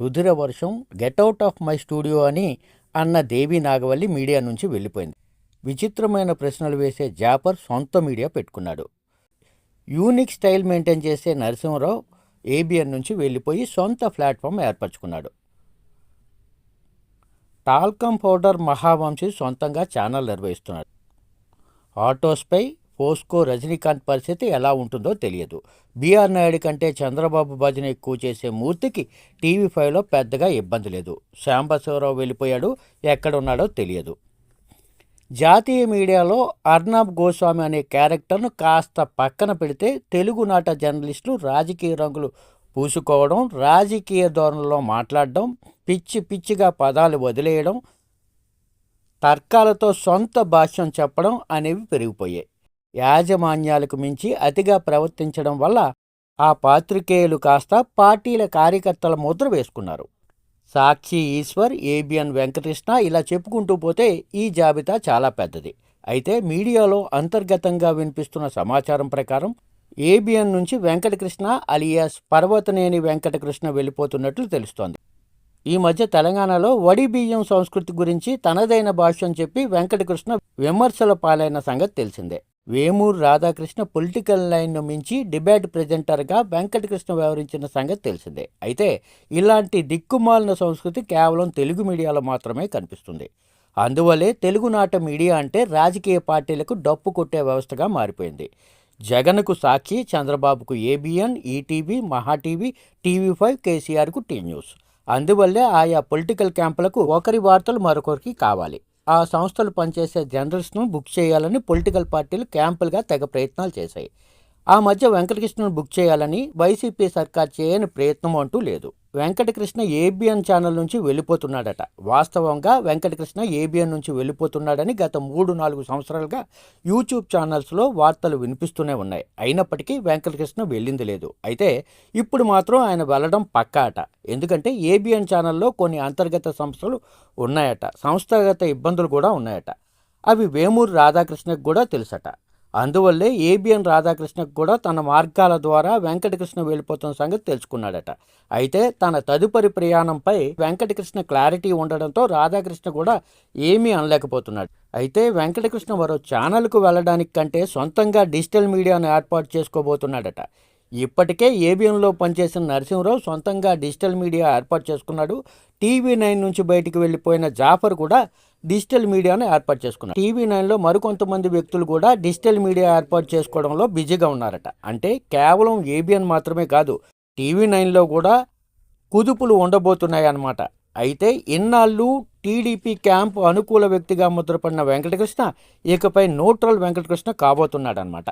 రుధిర వర్షం get out of my studio అని అన్న దేవి నాగవల్లి మీడియా నుంచి వెళ్ళిపోయింది. విచిత్రమైన ప్రశ్నలు వేసే జాపర్ సొంత మీడియా పెట్టుకున్నాడు. యూనిక్ స్టైల్ మెయింటైన్ చేసే నరసింహరావు ఏబిఎన్ నుంచి వెళ్ళిపోయి సొంత ప్లాట్ఫామ్ ఏర్పరచుకున్నాడు. టాల్కమ్ పౌడర్ మహావంశీ సొంతంగా ఛానల్ నిర్వహిస్తున్నాడు. ఆటోస్పై పోస్కో రజనీకాంత్ పరిస్థితి ఎలా ఉంటుందో తెలియదు. బీఆర్ నాయుడు కంటే చంద్రబాబు భజన ఎక్కువ చేసే మూర్తికి టీవీ ఫైవ్లో పెద్దగా ఇబ్బంది లేదు. శాంబశివరావు వెళ్ళిపోయాడు ఎక్కడున్నాడో తెలియదు. జాతీయ మీడియాలో అర్నాబ్ గోస్వామి అనే క్యారెక్టర్ను కాస్త పక్కన పెడితే తెలుగునాట జర్నలిస్టులు రాజకీయ రంగులు పూసుకోవడం రాజకీయ ధోరణిలో మాట్లాడడం పిచ్చి పిచ్చిగా పదాలు వదిలేయడం తర్కాలతో సొంత భాష్యం చెప్పడం అనేవి పెరిగిపోయాయి. యాజమాన్యాలకు మించి అతిగా ప్రవర్తించడం వల్ల ఆ పాత్రికేయులు కాస్త పార్టీల కార్యకర్తల ముద్ర వేసుకున్నారు. సాక్షి ఈశ్వర్ ఏబిఎన్ వెంకటకృష్ణ ఇలా చెప్పుకుంటూ పోతే ఈ జాబితా చాలా పెద్దది. అయితే మీడియాలో అంతర్గతంగా వినిపిస్తున్న సమాచారం ప్రకారం ఏబిఎన్ నుంచి వెంకటకృష్ణ అలియాస్ పర్వతనేని వెంకటకృష్ణ వెళ్ళిపోతున్నట్లు తెలుస్తోంది. ఈ మధ్య తెలంగాణలో వడి బియ్యం సంస్కృతి గురించి తనదైన భాష్యం చెప్పి వెంకటకృష్ణ విమర్శల పాలైన సంగతి తెలిసిందే. వేమూరు రాధాకృష్ణ పొలిటికల్ లైన్ను మించి డిబేట్ ప్రెజెంటర్గా వెంకటకృష్ణ వ్యవహరించిన సంగతి తెలిసిందే. అయితే ఇలాంటి దిక్కుమాలిన సంస్కృతి కేవలం తెలుగు మీడియాలో మాత్రమే కనిపిస్తుంది. అందువల్లే తెలుగునాట మీడియా అంటే రాజకీయ పార్టీలకు డప్పు కొట్టే వ్యవస్థగా మారిపోయింది. జగన్కు సాక్షి చంద్రబాబుకు ABN ETV Maha TV TV five కేసీఆర్కు టీ న్యూస్. అందువల్లే ఆయా పొలిటికల్ క్యాంపులకు ఒకరి వార్తలు మరొకరికి కావాలి. ఆ సంస్థలు పనిచేసే జర్నలిస్ట్ను బుక్ చేయాలని పొలిటికల్ పార్టీలు క్యాంపులుగా తెగ ప్రయత్నాలు చేశాయి. ఆ మధ్య వెంకటకృష్ణను బుక్ చేయాలని వైసీపీ సర్కార్ చేయని ప్రయత్నం అంటూ లేదు. వెంకటకృష్ణ ఏబిఎన్ ఛానల్ నుంచి వెళ్ళిపోతున్నాడట. వాస్తవంగా వెంకటకృష్ణ ఏబిఎన్ నుంచి వెళ్ళిపోతున్నాడని గత మూడు నాలుగు సంవత్సరాలుగా యూట్యూబ్ ఛానల్స్లో వార్తలు వినిపిస్తూనే ఉన్నాయి. అయినప్పటికీ వెంకటకృష్ణ వెళ్ళింది లేదు. అయితే ఇప్పుడు మాత్రం ఆయన వెళ్ళడం పక్కా అట. ఎందుకంటే ఏబిఎన్ ఛానల్లో కొన్ని అంతర్గత సంస్థలు ఉన్నాయట. సంస్థాగత ఇబ్బందులు కూడా ఉన్నాయట. అవి వేమూరు రాధాకృష్ణకు కూడా తెలుసట. అందువల్లే ఏబిఎన్ రాధాకృష్ణకు కూడా తన మార్గాల ద్వారా వెంకటకృష్ణ వెళ్ళిపోతున్న సంగతి తెలుసుకున్నాడట. అయితే తన తదుపరి ప్రయాణంపై వెంకటకృష్ణ క్లారిటీ ఉండడంతో రాధాకృష్ణ కూడా ఏమీ అనలేకపోతున్నాడు. అయితే వెంకటకృష్ణ మరో ఛానల్కు వెళ్ళడానికి కంటే సొంతంగా డిజిటల్ మీడియాను ఏర్పాటు చేసుకోబోతున్నాడట. ఇప్పటికే ఏబిఎంలో పనిచేసిన నరసింహరావు సొంతంగా డిజిటల్ మీడియా ఏర్పాటు చేసుకున్నాడు. టీవీ నైన్ నుంచి బయటికి వెళ్ళిపోయిన జాఫర్ కూడా డిజిటల్ మీడియాను ఏర్పాటు చేసుకున్నారు. టీవీ నైన్లో మరికొంతమంది వ్యక్తులు కూడా డిజిటల్ మీడియా ఏర్పాటు చేసుకోవడంలో బిజీగా ఉన్నారట. అంటే కేవలం ఏబిఎన్ మాత్రమే కాదు టీవీ నైన్లో కూడా కుదుపులు ఉండబోతున్నాయన్నమాట. అయితే ఇన్నాళ్ళు టీడీపీ క్యాంప్ అనుకూల వ్యక్తిగా ముద్రపడిన వెంకటకృష్ణ ఇకపై న్యూట్రల్ వెంకటకృష్ణ కాబోతున్నాడనమాట